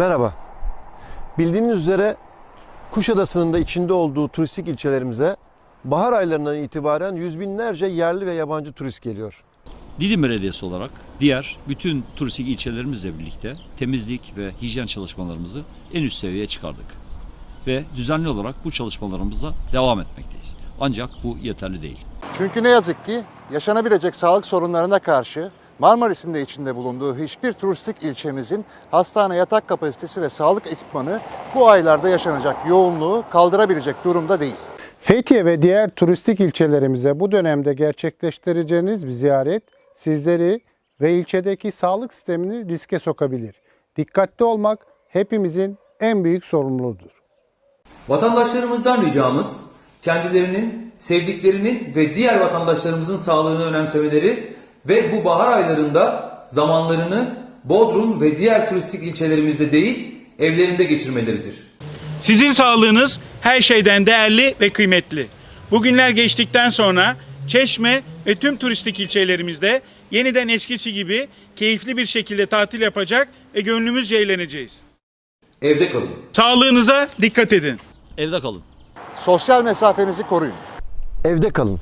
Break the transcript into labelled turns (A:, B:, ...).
A: Merhaba. Bildiğiniz üzere Kuşadası'nın da içinde olduğu turistik ilçelerimize bahar aylarından itibaren yüz binlerce yerli ve yabancı turist geliyor.
B: Didim Belediyesi olarak diğer bütün turistik ilçelerimizle birlikte temizlik ve hijyen çalışmalarımızı en üst seviyeye çıkardık. Ve düzenli olarak bu çalışmalarımıza devam etmekteyiz. Ancak bu yeterli değil.
C: Çünkü ne yazık ki yaşanabilecek sağlık sorunlarına karşı Marmaris'in de içinde bulunduğu hiçbir turistik ilçemizin hastane yatak kapasitesi ve sağlık ekipmanı bu aylarda yaşanacak yoğunluğu kaldırabilecek durumda değil.
D: Fethiye ve diğer turistik ilçelerimize bu dönemde gerçekleştireceğiniz bir ziyaret sizleri ve ilçedeki sağlık sistemini riske sokabilir. Dikkatli olmak hepimizin en büyük sorumluluğudur.
E: Vatandaşlarımızdan ricamız kendilerinin, sevdiklerinin ve diğer vatandaşlarımızın sağlığını önemsemeleri ve bu bahar aylarında zamanlarını Bodrum ve diğer turistik ilçelerimizde değil evlerinde geçirmeleridir.
F: Sizin sağlığınız her şeyden değerli ve kıymetli. Bugünler geçtikten sonra Çeşme ve tüm turistik ilçelerimizde yeniden eskisi gibi keyifli bir şekilde tatil yapacak ve gönlümüzce eğleneceğiz.
E: Evde kalın.
F: Sağlığınıza dikkat edin.
B: Evde kalın.
C: Sosyal mesafenizi koruyun.
A: Evde kalın.